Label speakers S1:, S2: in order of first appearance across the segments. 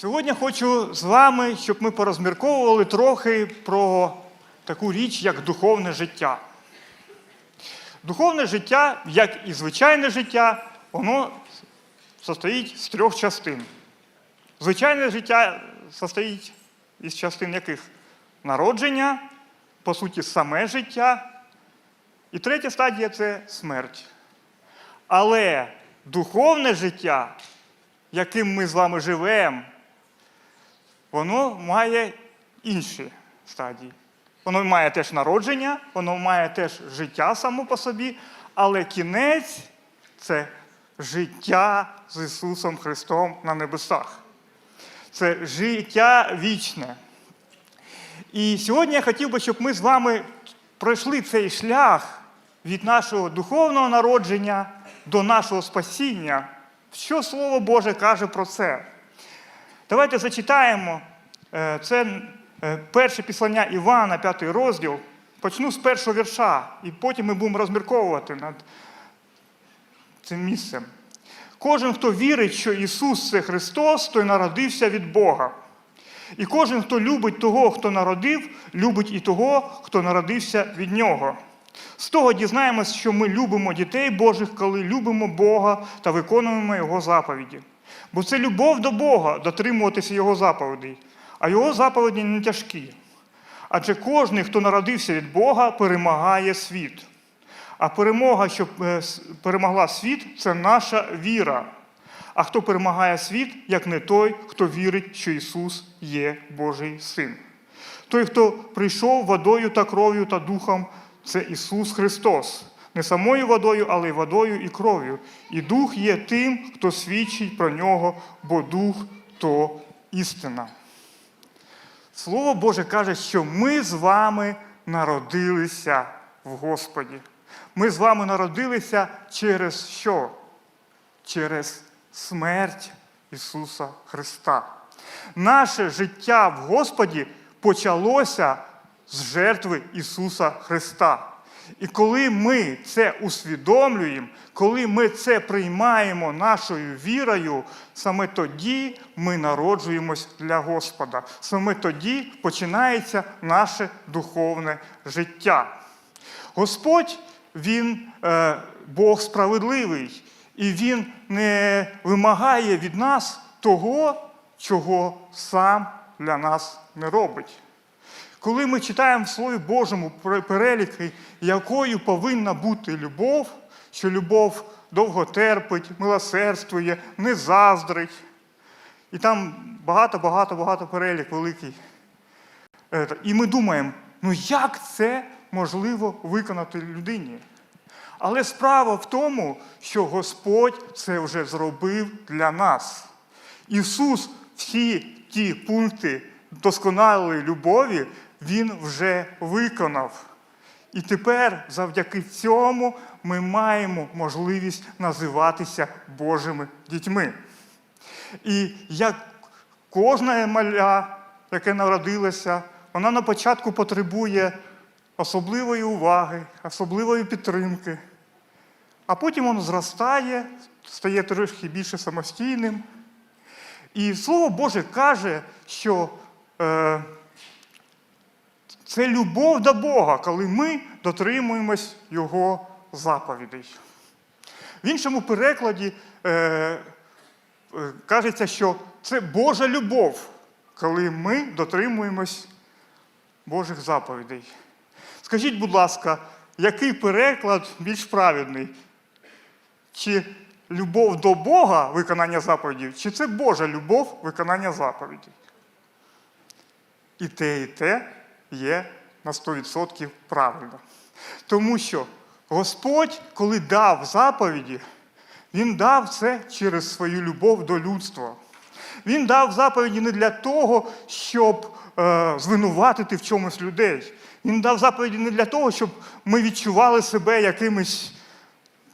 S1: Сьогодні хочу з вами, щоб ми порозмірковували трохи про таку річ, як духовне життя. Духовне життя, як і звичайне життя, воно состоїть з трьох частин. Звичайне життя состоїть із частин яких? Народження, по суті, саме життя. І третя стадія це смерть. Але духовне життя, яким ми з вами живемо, воно має інші стадії. Воно має теж народження, воно має теж життя само по собі, але кінець це життя з Ісусом Христом на небесах. Це життя вічне. І сьогодні я хотів би, щоб ми з вами пройшли цей шлях від нашого духовного народження до нашого спасіння. Що Слово Боже каже про це? Давайте зачитаємо. Е, Це е, перше післання Івана, п'ятий розділ. Почну з першого вірша, і потім ми будемо розмірковувати над цим місцем. Кожен, хто вірить, що Ісус це Христос, той народився від Бога. І кожен, хто любить того, хто народив, любить і того, хто народився від Нього. З того дізнаємось, що ми любимо дітей Божих, коли любимо Бога та виконуємо Його заповіді. Бо це любов до Бога дотримуватися Його заповідей, а Його заповіді не тяжкі. Адже кожен, хто народився від Бога, перемагає світ. А перемога, що е, перемогла світ, це наша віра. А хто перемагає світ, як не той, хто вірить, що Ісус є Божий Син. Той, хто прийшов водою та кров'ю та духом, це Ісус Христос. Не самою водою, але й водою і кров'ю. І Дух є тим, хто свідчить про нього, бо Дух то істина. Слово Боже каже, що ми з вами народилися в Господі. Ми з вами народилися через що? Через смерть Ісуса Христа. Наше життя в Господі почалося з жертви Ісуса Христа. І коли ми це усвідомлюємо, коли ми це приймаємо нашою вірою, саме тоді ми народжуємось для Господа. Саме тоді починається наше духовне життя. Господь, Він е, Бог справедливий, і Він не вимагає від нас того, чого сам для нас не робить. Коли ми читаємо в Слові Божому переліки, якою повинна бути любов, що любов довго терпить, милосердствує, не заздрить. І там багато-багато-багато перелік великий. Е, І ми думаємо, ну як це можливо виконати людині? Але справа в тому, що Господь це вже зробив для нас. Ісус всі ті пункти досконалої любові Він вже виконав. І тепер завдяки цьому ми маємо можливість називатися Божими дітьми. І як кожна маля, яке народилося, вона на початку потребує особливої уваги, особливої підтримки. А потім воно зростає, стає трошки більше самостійним. І Слово Боже каже, що е, це любов до Бога, коли ми дотримуємось Його заповідей. В іншому перекладі е, е, кажеться, що це Божа любов, коли ми дотримуємось Божих заповідей. Скажіть, будь ласка, який переклад більш праведний? Чи любов до Бога виконання заповідей, чи це Божа любов виконання заповідей? І те, і те є на 100% правильно. Тому що Господь, коли дав заповіді, Він дав це через свою любов до людства. Він дав заповіді не для того, щоб е, звинуватити в чомусь людей. Він дав заповіді не для того, щоб ми відчували себе якимись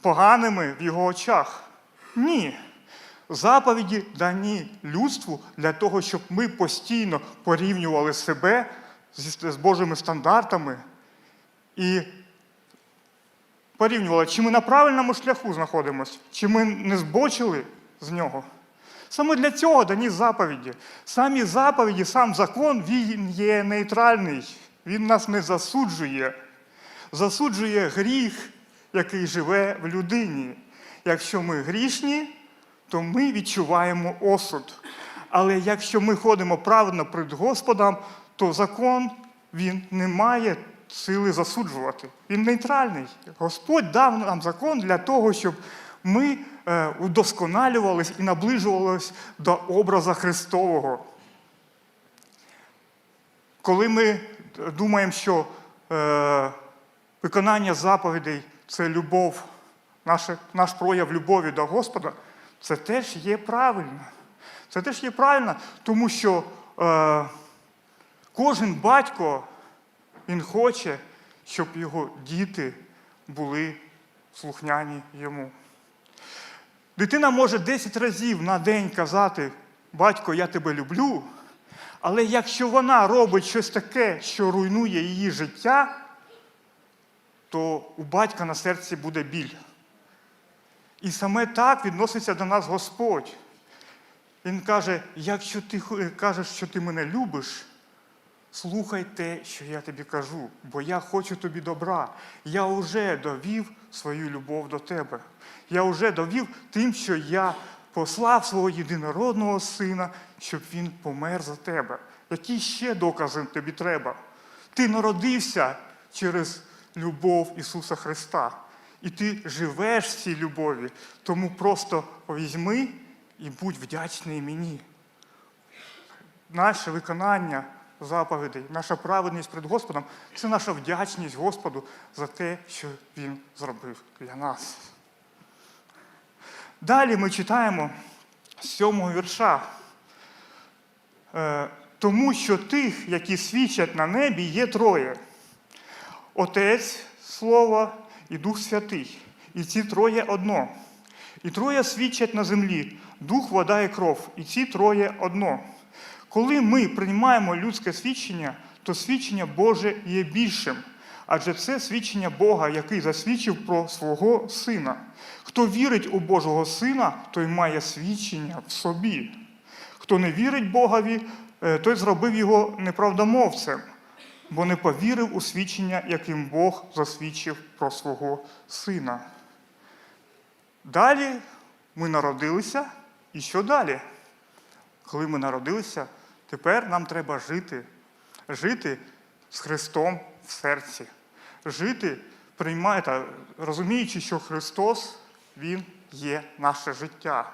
S1: поганими в його очах. Ні. Заповіді дані людству для того, щоб ми постійно порівнювали себе з Божими стандартами і порівнювали, чи ми на правильному шляху знаходимося, чи ми не збочили з нього. Саме для цього дані заповіді. Самі заповіді, сам закон, він є нейтральний. Він нас не засуджує. Засуджує гріх, який живе в людині. Якщо ми грішні, то ми відчуваємо осуд. Але якщо ми ходимо правильно перед Господом, то закон він не має сили засуджувати. Він нейтральний. Господь дав нам закон для того, щоб ми е, удосконалювались і наближувались до образа Христового. Коли ми думаємо, що е, виконання заповідей це любов, наш прояв любові до Господа, це теж є правильно. Це теж є правильно, тому що е, кожен батько він хоче, щоб його діти були слухняні йому. Дитина може 10 разів на день казати, батько, я тебе люблю, але якщо вона робить щось таке, що руйнує її життя, то у батька на серці буде біль. І саме так відноситься до нас Господь. Він каже: якщо ти кажеш, що ти мене любиш, слухай те, що я тобі кажу, бо я хочу тобі добра. Я вже довів свою любов до тебе. Я вже довів тим, що я послав свого єдинородного сина, щоб він помер за тебе. Які ще докази тобі треба? Ти народився через любов Ісуса Христа. І ти живеш в цій любові. Тому просто візьми і будь вдячний мені. Наше виконання заповідей, наша праведність перед Господом це наша вдячність Господу за те, що Він зробив для нас. Далі ми читаємо з сьомого вірша. Е, Тому що тих, які свідчать на небі, є троє: Отець, Слово і Дух Святий. І ці троє одно. І троє свідчать на землі дух, вода і кров. І ці троє одно. Коли ми приймаємо людське свідчення, то свідчення Боже є більшим. Адже це свідчення Бога, який засвідчив про свого сина. Хто вірить у Божого Сина, той має свідчення в собі. Хто не вірить Богові, е, той зробив його неправдомовцем, бо не повірив у свідчення, яким Бог засвідчив про свого сина. Далі ми народилися, і що далі? Коли ми народилися, тепер нам треба жити. Жити з Христом в серці. Жити, приймати, розуміючи, що Христос Він є наше життя.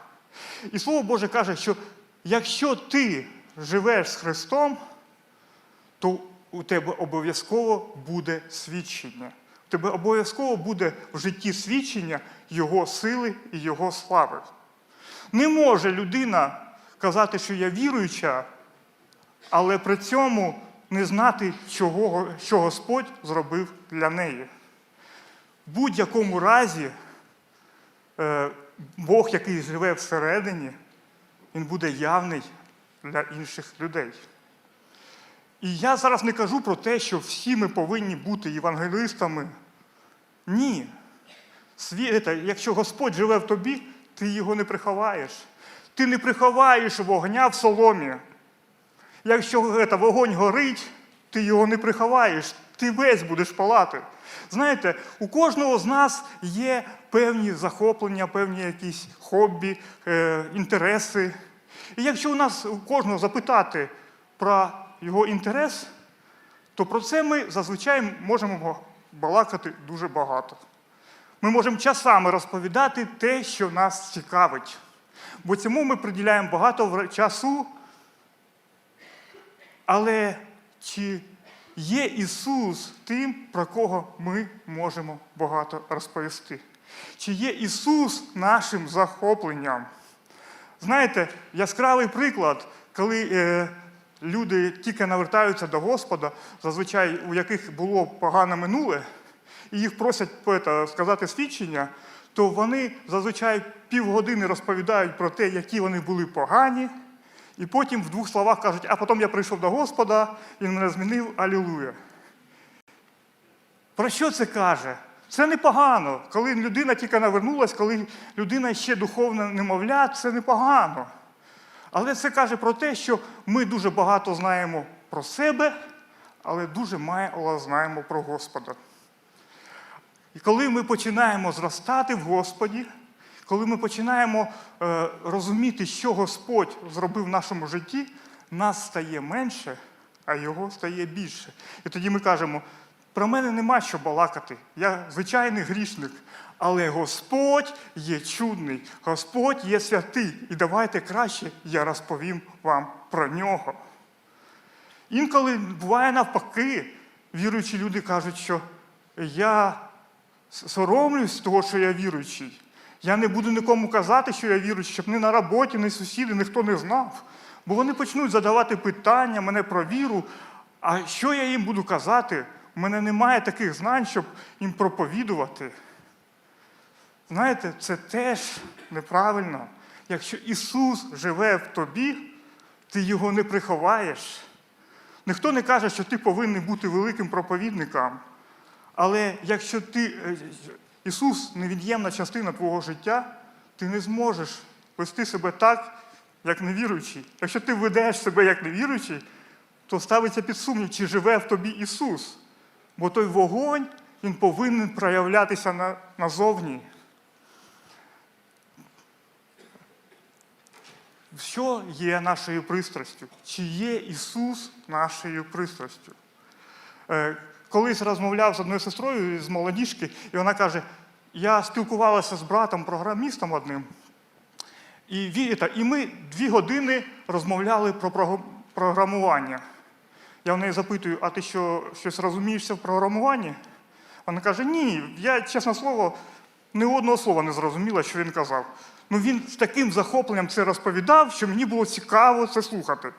S1: І Слово Боже каже, що якщо ти живеш з Христом, то у тебе обов'язково буде свідчення. У тебе обов'язково буде в житті свідчення Його сили і Його слави. Не може людина казати, що я віруюча, але при цьому не знати, чого, що Господь зробив для неї. В будь-якому разі е, Бог, який живе всередині, він буде явний для інших людей. І я зараз не кажу про те, що всі ми повинні бути євангелистами. Ні. Сві- це, Якщо Господь живе в тобі, ти його не приховаєш. Ти не приховаєш вогня в соломі. Якщо це, вогонь горить, ти його не приховаєш, ти весь будеш палати. Знаєте, у кожного з нас є певні захоплення, певні якісь хобі, е, інтереси. І якщо у нас у кожного запитати про його інтерес, то про це ми зазвичай можемо балакати дуже багато. Ми можемо часами розповідати те, що нас цікавить. Бо цьому ми приділяємо багато часу. Але чи є Ісус тим, про кого ми можемо багато розповісти? Чи є Ісус нашим захопленням? Знаєте, яскравий приклад, коли е, люди тільки навертаються до Господа, зазвичай у яких було погане минуле, і їх просять е, сказати свідчення, то вони зазвичай півгодини розповідають про те, які вони були погані, і потім в двох словах кажуть, а потім я прийшов до Господа, Він мене змінив, алілуя. Про що це каже? Це непогано. Коли людина тільки навернулась, коли людина ще духовно немовля, це непогано. Але це каже про те, що ми дуже багато знаємо про себе, але дуже мало знаємо про Господа. І коли ми починаємо зростати в Господі, коли ми починаємо е, розуміти, що Господь зробив в нашому житті, нас стає менше, а його стає більше. І тоді ми кажемо: про мене нема що балакати. Я звичайний грішник, але Господь є чудний, Господь є святий. І давайте краще я розповім вам про нього. Інколи буває навпаки, віруючі люди кажуть, що я соромлюсь того, що я віруючий. Я не буду нікому казати, що я віруючий, щоб ні на роботі, ні сусіди, ніхто не знав. Бо вони почнуть задавати питання мене про віру. А що я їм буду казати? У мене немає таких знань, щоб їм проповідувати. Знаєте, це теж неправильно. Якщо Ісус живе в тобі, ти його не приховаєш. Ніхто не каже, що ти повинен бути великим проповідником. Але якщо ти, е, Ісус невід'ємна частина твого життя, ти не зможеш вести себе так, як невіруючий. Якщо ти ведеш себе як невіруючий, то ставиться під сумнів, чи живе в тобі Ісус. Бо той вогонь, він повинен проявлятися на, назовні. Що є нашою пристрастю? Чи є Ісус нашою пристрастю? Колись розмовляв з одною сестрою з молодіжки, і вона каже: я спілкувалася з братом-програмістом одним, і, ві- і ми дві години розмовляли про програмування. Я в неї запитую, а ти що, щось розумієшся в програмуванні? Вона каже, ні, я, чесне слово, ні одного слова не зрозуміла, що він казав. Ну він з таким захопленням це розповідав, що мені було цікаво це слухати.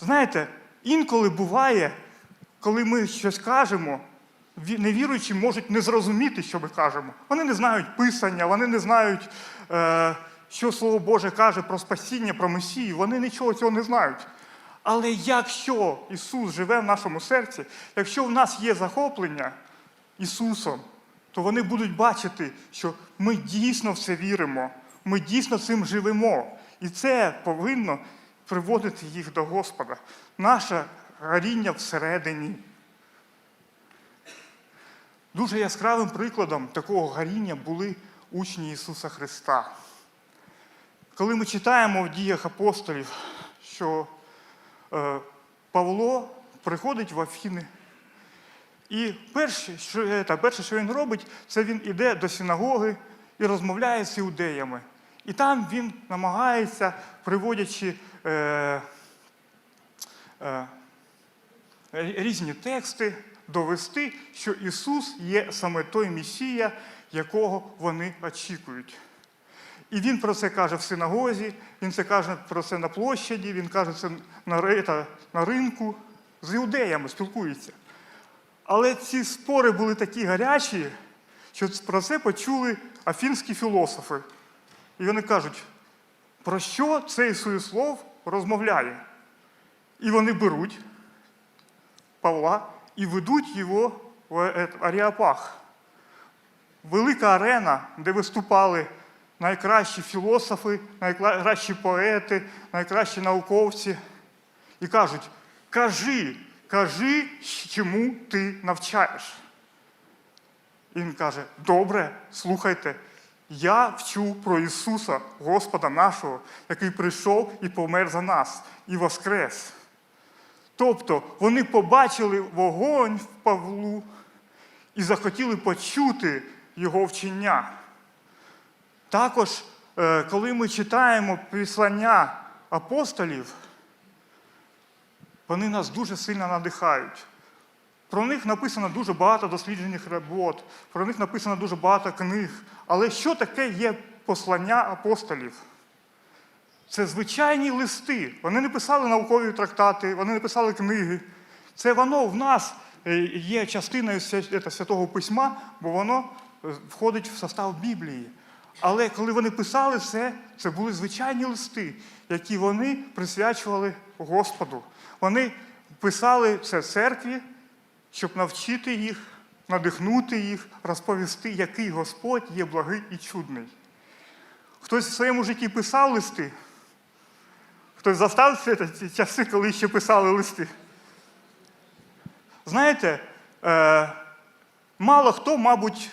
S1: Знаєте, інколи буває, коли ми щось кажемо, невіруючі можуть не зрозуміти, що ми кажемо. Вони не знають писання, вони не знають, е, що Слово Боже каже про спасіння, про Месію. Вони нічого цього не знають. Але якщо Ісус живе в нашому серці, якщо в нас є захоплення Ісусом, то вони будуть бачити, що ми дійсно в це віримо, ми дійсно цим живемо. І це повинно приводити їх до Господа. Наше горіння всередині. Дуже яскравим прикладом такого горіння були учні Ісуса Христа. Коли ми читаємо в діях апостолів, що е, Павло приходить в Афіни, і перше що, е, перше, що він робить, це він іде до синагоги і розмовляє з іудеями. І там він намагається, приводячи е, е, різні тексти, довести, що Ісус є саме той Месія, якого вони очікують. І він про це каже в синагозі, він це каже про це на площаді, він каже це на, та, на ринку, з іудеями спілкується. Але ці спори були такі гарячі, що про це почули афінські філософи. І вони кажуть, про що цей суєслов розмовляє? І вони беруть Павла і ведуть його в е, Аріапах. Велика арена, де виступали найкращі філософи, найкращі поети, найкращі науковці. І кажуть: кажи, кажи, чому ти навчаєш. І він каже: Добре, слухайте, я вчу про Ісуса, Господа нашого, який прийшов і помер за нас, і воскрес. Тобто вони побачили вогонь в Павлу і захотіли почути його вчення. Також, е, коли ми читаємо післання апостолів, вони нас дуже сильно надихають. Про них написано дуже багато досліджених робот, про них написано дуже багато книг. Але що таке є послання апостолів? Це звичайні листи. Вони не писали наукові трактати, вони не писали книги. Це воно в нас е, є частиною Святого Письма, бо воно е, входить в состав Біблії. Але коли вони писали це, це були звичайні листи, які вони присвячували Господу. Вони писали це церкві, щоб навчити їх, надихнути їх, розповісти, який Господь є благий і чудний. Хтось в своєму житті писав листи, Хтось заставився ці часи, коли ще писали листи. Знаєте, е, мало хто, мабуть,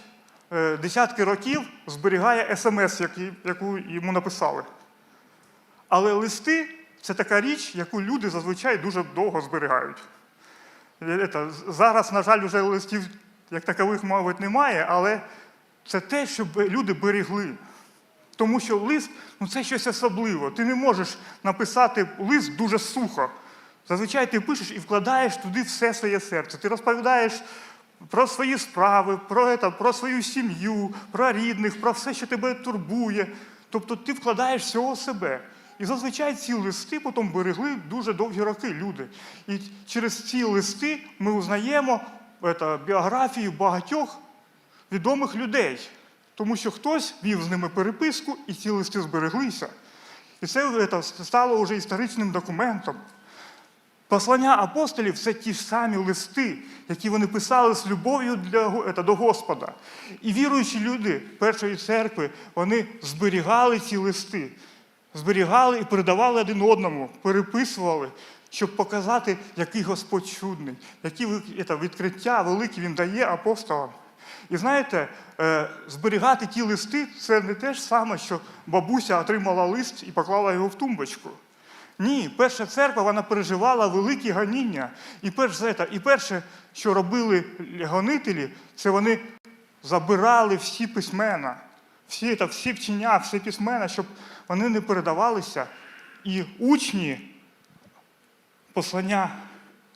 S1: е, десятки років зберігає смс, яку йому написали. Але листи це така річ, яку люди зазвичай дуже довго зберігають. Це, Зараз, на жаль, вже листів як такових, мабуть, немає, але це те, що люди берегли. Тому що лист ну це щось особливе. Ти не можеш написати лист дуже сухо. Зазвичай ти пишеш і вкладаєш туди все своє серце. Ти розповідаєш про свої справи, про, це, про свою сім'ю, про рідних, про все, що тебе турбує. Тобто ти вкладаєш всього себе. І зазвичай ці листи потім берегли дуже довгі роки люди. І через ці листи ми узнаємо це, біографію багатьох відомих людей. Тому що хтось вів з ними переписку, і ці листи збереглися. І це стало вже історичним документом. Послання апостолів це ті ж самі листи, які вони писали з любов'ю е, до Господа. І віруючі люди першої церкви, вони зберігали ці листи, зберігали і передавали один одному, переписували, щоб показати, який Господь чудний, які е, відкриття великі Він дає апостолам. І знаєте, е, зберігати ті листи це не те ж саме, що бабуся отримала лист і поклала його в тумбочку. Ні, перша церква вона переживала великі ганіння. І, перш за це, і перше, що робили гонителі, це вони забирали всі письмена, всі, та, всі вчення, всі письмена, щоб вони не передавалися. І учні послання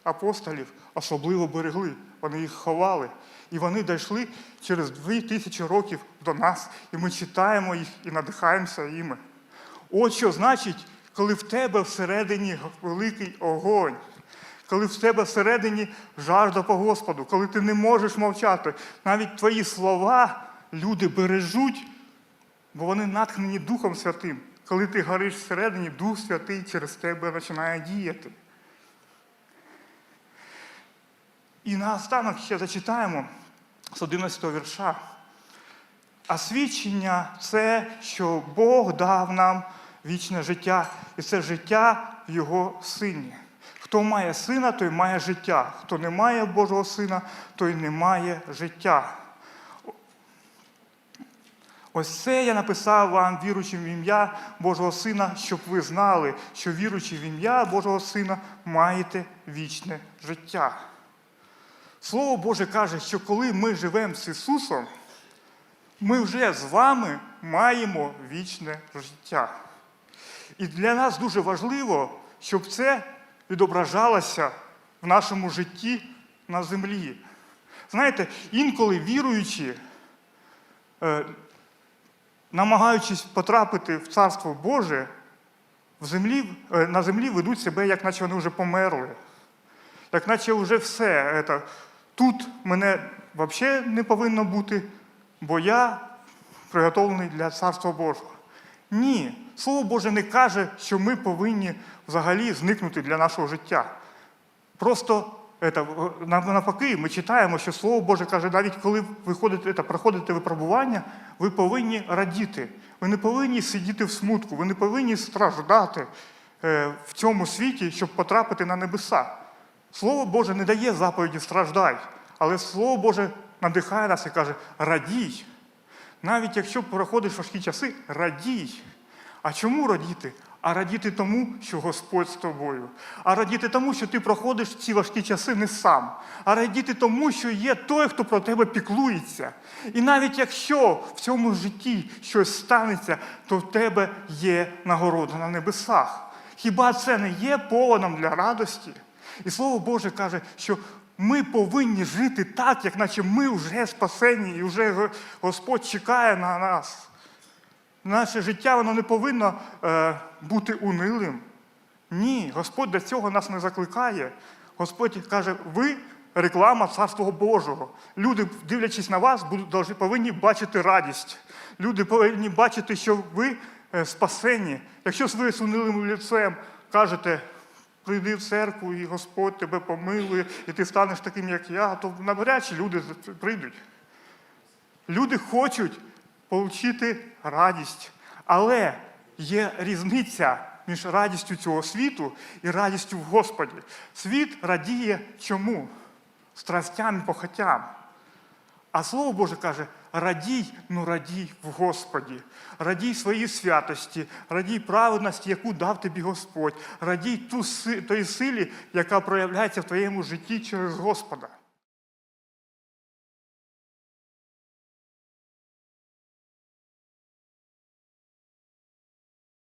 S1: апостолів особливо берегли. Вони їх ховали. І вони дійшли через дві тисячі років до нас, і ми читаємо їх і надихаємося іми. От що значить, коли в тебе всередині великий огонь, коли в тебе всередині жажда по Господу, коли ти не можеш мовчати, навіть твої слова люди бережуть, бо вони натхнені Духом Святим. Коли ти гориш всередині, Дух Святий через тебе починає діяти. І наостанок ще зачитаємо з 11 вірша. А свідчення це, що Бог дав нам вічне життя, і це життя в Його сині. Хто має сина, той має життя. Хто не має Божого сина, той не має життя. Ось це я написав вам, віручим в ім'я Божого Сина, щоб ви знали, що віручи в ім'я Божого Сина, маєте вічне життя. Слово Боже каже, що коли ми живемо з Ісусом, ми вже з вами маємо вічне життя. І для нас дуже важливо, щоб це відображалося в нашому житті на землі. Знаєте, інколи віруючі, е, намагаючись потрапити в Царство Боже, в землі, е, на землі ведуть себе, як наче вони вже померли. Як наче вже все. Это, тут мене взагалі не повинно бути, бо я приготовлений для Царства Божого. Ні, Слово Боже не каже, що ми повинні взагалі зникнути для нашого життя. Просто это, навпаки, ми читаємо, що Слово Боже каже, навіть коли ви ходите, это, проходите випробування, ви повинні радіти. Ви не повинні сидіти в смутку, ви не повинні страждати е, в цьому світі, щоб потрапити на небеса. Слово Боже не дає заповіді страждай, але Слово Боже надихає нас і каже: радій. Навіть якщо проходиш важкі часи, радій. А чому радіти? А радіти тому, що Господь з тобою. А радіти тому, що ти проходиш ці важкі часи не сам. А радіти тому, що є той, хто про тебе піклується. І навіть якщо в цьому житті щось станеться, то в тебе є нагорода на небесах. Хіба це не є поводом для радості? І Слово Боже каже, що ми повинні жити так, як наче ми вже спасені, і вже Господь чекає на нас. Наше життя воно не повинно е, бути унилим. Ні, Господь до цього нас не закликає. Господь каже, ви реклама Царства Божого. Люди, дивлячись на вас, будуть, повинні бачити радість. Люди повинні бачити, що ви е, спасені. Якщо ви з унилим лицем кажете, прийди в церкву, і Господь тебе помилує, і ти станеш таким, як я, то навряд чи люди прийдуть. Люди хочуть отримати радість, але є різниця між радістю цього світу і радістю в Господі. Світ радіє чому? Страстям і похотям. А Слово Боже каже: радій, ну радій в Господі, радій своїй святості, радій праведності, яку дав тобі Господь, радій ту, тої силі, яка проявляється в твоєму житті через Господа.